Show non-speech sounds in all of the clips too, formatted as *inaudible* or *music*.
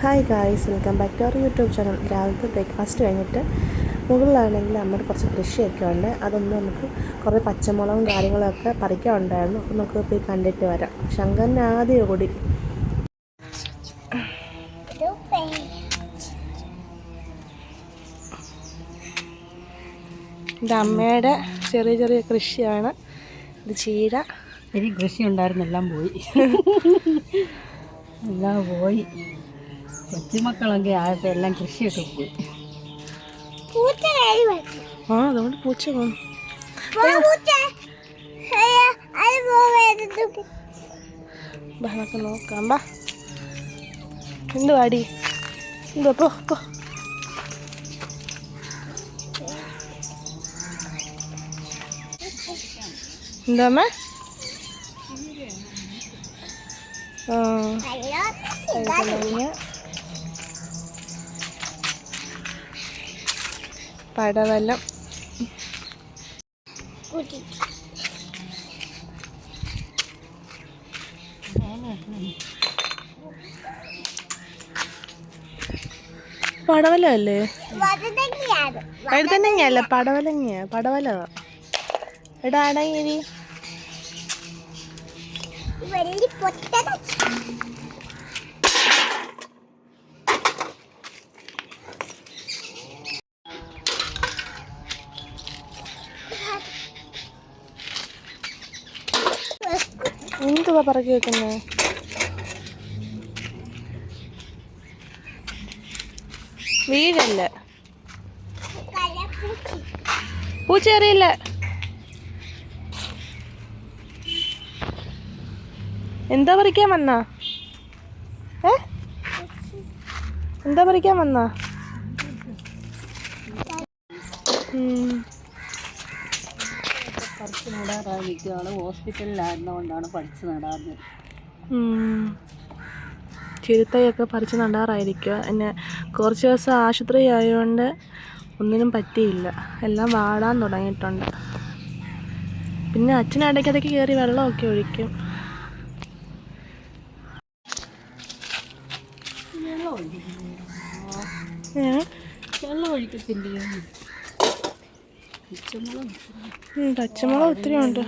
Hi guys welcome back to our YouTube channel രാവിലത്തെ breakfast കഴിഞ്ഞിട്ട് മുകളിലാണെങ്കിൽ നമ്മുടെ കുറച്ച് കൃഷിയൊക്കെ ഉണ്ട്. അതൊന്ന് നമുക്ക് കുറേ പച്ചമുളകും കാര്യങ്ങളൊക്കെ പറിക്കാനുണ്ടായിരുന്നു. അപ്പോൾ നമുക്ക് പോയി കണ്ടിട്ട് വരാം. ശങ്കറിന് ആദ്യം ഓടി. ഇത് അമ്മയുടെ ചെറിയ ചെറിയ കൃഷിയാണ്. ഇത് ചീര. ഇനി കൃഷി ഉണ്ടായിരുന്നു *laughs* എല്ലാം പോയി. എല്ലാം പോയി. കൊച്ചുമക്കളൊക്കെ ആയപ്പോൾ എല്ലാം കൃഷിയൊക്കെ പോയി. ആ അതുകൊണ്ട് പൂച്ച നമുക്ക് നോക്കാം ബാ. എന്ത് വാടി? എന്തോ പോ പോ. എന്താമ്മ ആ. പടവലം. പടവലല്ലേ അല്ലേ വഴുതനങ്ങയല്ല? പടവലങ്ങ പടവല എടാ അടങ്ങിരി എന്തുവാ പറക്കി വെക്കുന്നേ? വീഴല്ല പൂച്ച അറിയില്ല. എന്താ പറിക്കാൻ വന്ന? ഏ? എന്താ പറിക്കാൻ വന്ന. പറിച്ച് നടാറായി നിൽക്കുകയാണ് ഹോസ്പിറ്റലിലായിരുന്നുകൊണ്ടാണ് പഠിച്ച് നടാറുന്നത്. ചിരുത്തയൊക്കെ പറിച്ച് നടാറായിരിക്കുക എന്നെ കുറച്ച് ദിവസം ആശുപത്രി ആയതുകൊണ്ട് ഒന്നിനും പറ്റിയില്ല. എല്ലാം വാടാൻ തുടങ്ങിയിട്ടുണ്ട്. പിന്നെ അച്ഛൻ ഇടയ്ക്കിടയ്ക്ക് കയറി വെള്ളമൊക്കെ ഒഴിക്കും? വെള്ളം ഒഴിക്കത്തില്ലയോ? പച്ചമുളക് ഒത്തിരി ഉണ്ട്.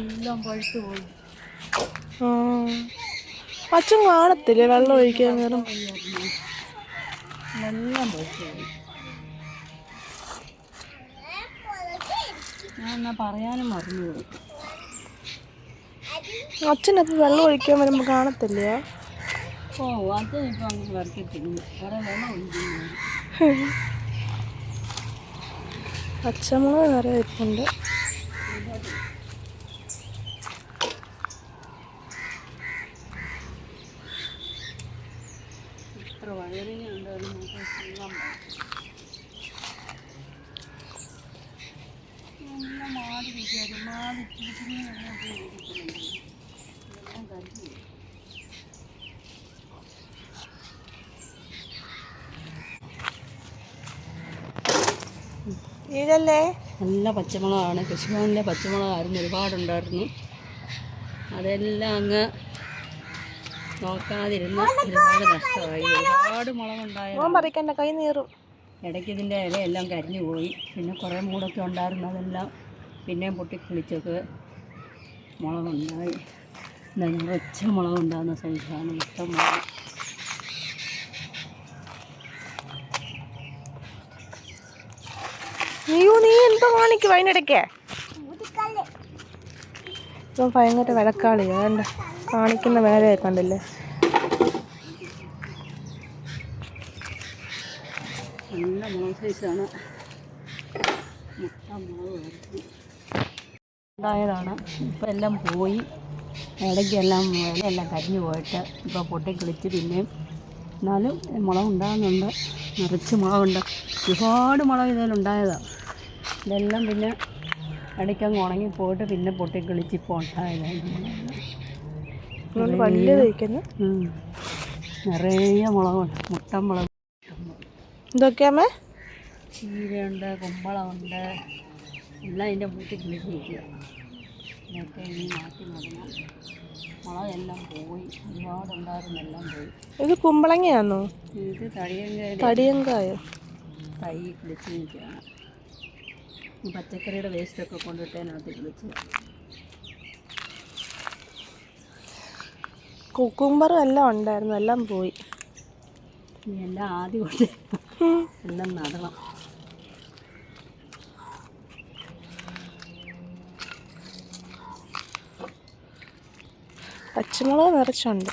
ആ. അച്ഛൻ കാണത്തില്ലേ വെള്ളം ഒഴിക്കാൻ നേരം പറയാനും അച്ഛനപ്പോൾ വെള്ളം ഒഴിക്കാൻ വരുമ്പോൾ കാണത്തില്ല? ഓ അങ്ങ് വരക്കത്തില്ല. കുറേ വെള്ളം ഒഴിക്കുന്നു *laughs* പച്ചമുളക് നിറയെ ഇരിപ്പുണ്ട്. മാറി മാറി ഇച്ചിരി ഇച്ചിരി അങ്ങോട്ട് ഇരിക്കുന്നുണ്ട് എല്ലാം കരിഞ്ഞു പോയി. ഇതല്ലേ നല്ല പച്ചമുളകാണ്. കൃഷിഭവനിലെ പച്ചമുളകായിരുന്നു ഒരുപാടുണ്ടായിരുന്നു. അതെല്ലാം അങ്ങ് നോക്കാതിരുന്ന് ഒരുപാട് നഷ്ടമായി. ഒരുപാട് മുളകുണ്ടായിരുന്നു പറിക്കണ്ട കൈ നീറും. ഇടയ്ക്ക് ഇതിന്റെ ഇലയെല്ലാം കരിഞ്ഞു പോയി. പിന്നെ കുറേ മൂടൊക്കെ ഉണ്ടായിരുന്നു. അതെല്ലാം പിന്നെയും പൊട്ടിക്കുളിച്ചൊക്കെ മുളകുണ്ടായി. നിറച്ച മുളകുണ്ടാകുന്ന സൈസാണ് ഇഷ്ടം മുളക് നീയോ നീ എന്തോ കാണിക്കും അതിനിടയ്ക്ക്? ഇപ്പം ഭയങ്കര വിലക്കാളി വേണ്ട കാണിക്കുന്ന വേറെ കണ്ടില്ലേ? നല്ല മുളക് സൈസാണ്. ഉണ്ടായതാണ് ഇപ്പം എല്ലാം പോയി. ഇടയ്ക്കെല്ലാം ഇലയെല്ലാം കരിഞ്ഞു പോയിട്ട് ഇപ്പോൾ പൊട്ടിക്കിളിച്ച് പിന്നെയും. എന്നാലും മുളക് ഉണ്ടാകുന്നുണ്ട് നിറച്ച് മുളകുണ്ട്. ഒരുപാട് മുളക് ഇതിലുണ്ടായതാണ് ഇതെല്ലാം പിന്നെ ഇടയ്ക്കങ്ങ് ഉണങ്ങി പോയിട്ട് പിന്നെ പൊട്ടിക്കിളിച്ച് ഇപ്പോൾ ഉണ്ടായതാണ് അതുകൊണ്ട് വലിയ തയ്ക്കുന്നു. നിറയെ മുളകുണ്ട്. മുട്ട മുളക്. ഇതൊക്കെയാമേ ചീരയുണ്ട് കുമ്പളമുണ്ട്. എല്ലാം അതിന്റെ മൂട്ടി കിളിച്ച് നിൽക്കുക ഇതൊക്കെ ഇനി മാറ്റി മുടങ്ങാം മുളകെല്ലാം പോയി. ഒരുപാടുണ്ടായിരുന്നെല്ലാം പോയി. ഇത് കുമ്പളങ്ങയാണോ ഇത് തടിയങ്കായ തടിയങ്കായോ? തൈ കിളിച്ച് നിൽക്കുകയാണ്. ഈ പച്ചക്കറിയുടെ വേസ്റ്റൊക്കെ കൊണ്ടിട്ടതിനകത്ത് വെച്ച്. കുക്കുംബറും എല്ലാം ഉണ്ടായിരുന്നു എല്ലാം പോയി. എല്ലാം ആദ്യം കൊണ്ട് എല്ലാം നടണം. പച്ചമുളക് നിറച്ചുണ്ട്.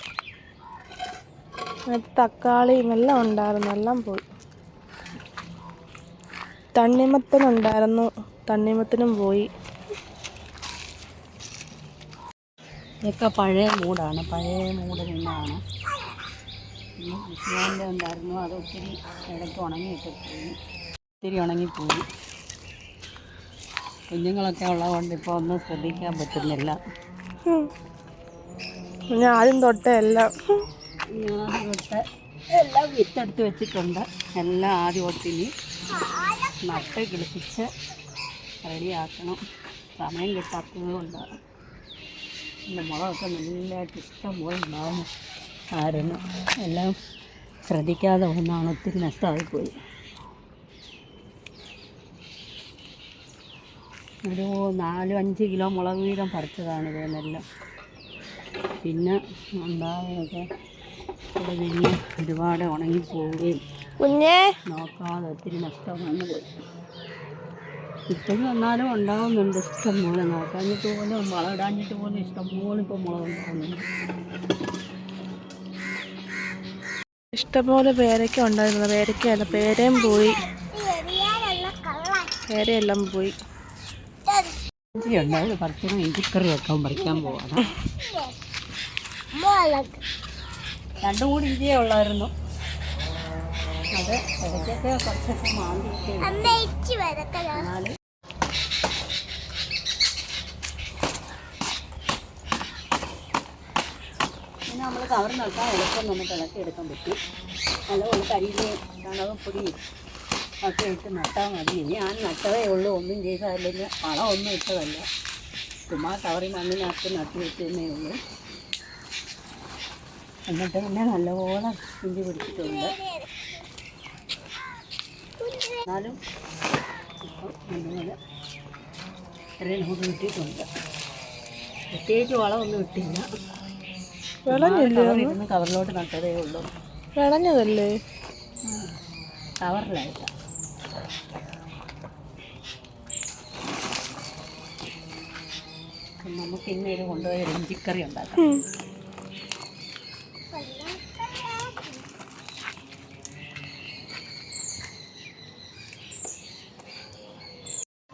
തക്കാളിയും എല്ലാം ഉണ്ടായിരുന്നു എല്ലാം പോയി. തണ്ണിമത്തനുണ്ടായിരുന്നു. തണ്ണിമത്തനും പോയി. ഇതൊക്കെ പഴയ മൂടാണ്. പഴയ മൂട് നിന്നാണ്. വിഷ്ണുവിന്റെ ഉണ്ടായിരുന്നു. അത് ഒത്തിരി ഇടയ്ക്ക് ഉണങ്ങിയിട്ട് പോയി ഒത്തിരി ഉണങ്ങിപ്പോയി. കുഞ്ഞുങ്ങളൊക്കെ ഉള്ളതുകൊണ്ട് ഇപ്പോൾ ഒന്നും ശ്രദ്ധിക്കാൻ പറ്റുന്നില്ല. ഞാൻ ആദ്യം തൊട്ടേ എല്ലാം. ഞാൻ തൊട്ട് എല്ലാം വിത്തെടുത്ത് വെച്ചിട്ടുണ്ട്. എല്ലാം ആദ്യം ഒത്തിരി നട്ട് കിളിപ്പിച്ച് റെഡിയാക്കണം. സമയം കിട്ടാത്തത് കൊണ്ടാണ് എന്റെ മുളകൊക്കെ നല്ലതായിട്ട് ഇഷ്ടം പോലെ ഉണ്ടാവും ആയിരുന്നു എല്ലാം ശ്രദ്ധിക്കാതെ ഒന്നാണ് ഒത്തിരി നഷ്ടമായിപ്പോയി. ഒരു നാലും അഞ്ച് കിലോ മുളക് വീതം പറിച്ചതാണ് ഇതെല്ലാം. പിന്നെ ഉണ്ടായൊക്കെ ഇവിടെ നിന്ന് ഒരുപാട് ഉണങ്ങിപ്പോവുകയും കുഞ്ഞേ. നോക്കാതെ ഒത്തിരി നഷ്ടം വന്നു പോയി. ഇപ്പോഴും വന്നാലും ഉണ്ടാവുന്നുണ്ട് ഇഷ്ടം പോലെ നോക്കാഞ്ഞിട്ട് പോലും വളമിടാഞ്ഞിട്ട് പോലും ഇഷ്ടം പോലെ ഇപ്പോൾ മുളക് ഉണ്ടാകുന്നുണ്ട് ഇഷ്ടംപോലെ പേരയ്ക്ക ഉണ്ടായിരുന്നു. പേരയ്ക്കല്ല പേരയും പോയി. പേരയെല്ലാം പോയി. ഇഞ്ചിക്കറി വെക്കാൻ പറിക്കാൻ പോവാണ്. രണ്ടും കൂടി ഇഞ്ചിയേ ഉള്ളായിരുന്നു. അത് ഇടയ്ക്കൊക്കെ കുറച്ചൊക്കെ എന്നാലും. പിന്നെ നമ്മൾ കവർ നട്ടാൽ എളുപ്പം നമുക്ക് ഇളക്കി എടുക്കാൻ പറ്റും. നല്ലപോലെ കരിയിലയും ചാണകപ്പൊടിയും ഒക്കെ ഇട്ട് നട്ടാൽ മതി. ഇനി ഞാൻ നട്ടതേ ഉള്ളൂ. ഒന്നും ചെയ്തതല്ലെങ്കിൽ ഒന്നും ഇട്ടതല്ല. ചുമ്മാ കവറി മണ്ണിനകത്ത് നട്ട് വെച്ചതേ ഉള്ളൂ. എന്നിട്ട് പിന്നെ നല്ലപോലെ ഇഞ്ചി പിടിച്ചിട്ടുണ്ട്. എന്നാലും ഇപ്പം നല്ലപോലെ ഇത്രയും നമുക്ക് കിട്ടിയിട്ടുണ്ട്. പ്രത്യേകിച്ച് വളമൊന്നും ഇട്ടില്ല. വിളഞ്ഞില്ലേ കവറിലോട്ട് നട്ടതേ ഉള്ളൂ. വിളഞ്ഞതല്ലേ? കവറിലായിട്ട നമുക്ക് ഇന്ന് ഇത് കൊണ്ടുപോയി ഒരു ഇഞ്ചിക്കറി ഉണ്ടാക്കാം.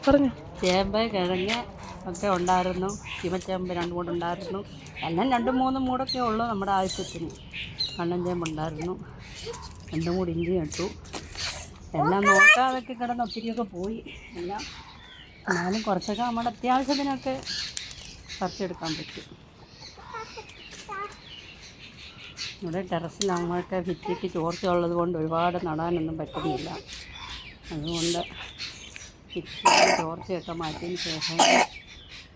പറഞ്ഞു. ചേമ്പ് കിഴങ്ങ് ഒക്കെ ഉണ്ടായിരുന്നു. ചീമച്ചേമ്പ് രണ്ട് മൂടുണ്ടായിരുന്നു എല്ലാം രണ്ടും മൂന്നും മൂടൊക്കെ ഉള്ളൂ നമ്മുടെ ആവശ്യത്തിന്. കണ്ണൻ ചേമ്പ് ഉണ്ടായിരുന്നു. രണ്ടും കൂടി ഇഞ്ചി നട്ടു എല്ലാം നോക്കാതൊക്കെ കിടന്ന് ഒത്തിരിയൊക്കെ പോയി. എല്ലാം എന്നാലും കുറച്ചൊക്കെ നമ്മുടെ അത്യാവശ്യത്തിനൊക്കെ പറിച്ചെടുക്കാൻ പറ്റും. ഇവിടെ ടെറസിൽ നമ്മൾക്ക് ഭിത്തിക്ക് ചോർച്ച ഉള്ളത് കൊണ്ട് ഒരുപാട് നടാനൊന്നും പറ്റുന്നില്ല. അതുകൊണ്ട് ഭിത്തിയുടെ ചോർച്ചയൊക്കെ മാറ്റിയതിന് ശേഷം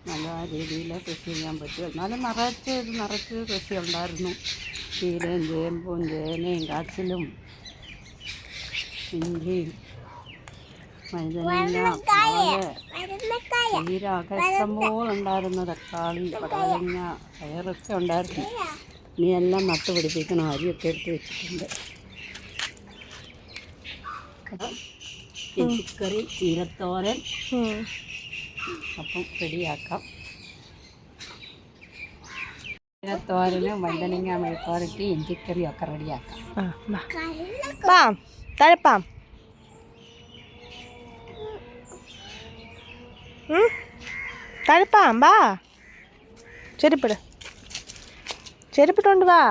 നല്ല രീതിയിൽ കൃഷി ചെയ്യാൻ പറ്റും. എന്നാലും നിറച്ച് നിറച്ച് കൃഷി ഉണ്ടായിരുന്നു. ചീരയും ചേമ്പും ചേനയും കാച്ചിലും ഇഞ്ചിയും മുളക് ചീര ഇഷ്ടംപോലെ ഉണ്ടായിരുന്നു. തക്കാളി പടവലങ്ങ പയറൊക്കെ ഉണ്ടായിരുന്നു. ഇനി എല്ലാം നട്ടുപിടിപ്പിക്കണം. അരിയൊക്കെ എടുത്ത് വെച്ചിട്ടുണ്ട്. ഇഞ്ചിക്കറി ചീരത്തോരൻ. അപ്പം റെഡിയാക്കാം. ചീരത്തോരനും വഴുതനങ്ങ മെഴുക്കോരട്ടി ഇഞ്ചിക്കറിയും ഒക്കെ റെഡിയാക്കാം. തഴപ്പാം? തഴപ്പാം വാ. ചെരുപ്പിട്. ചെരുപ്പിട്ടുണ്ട് വാ.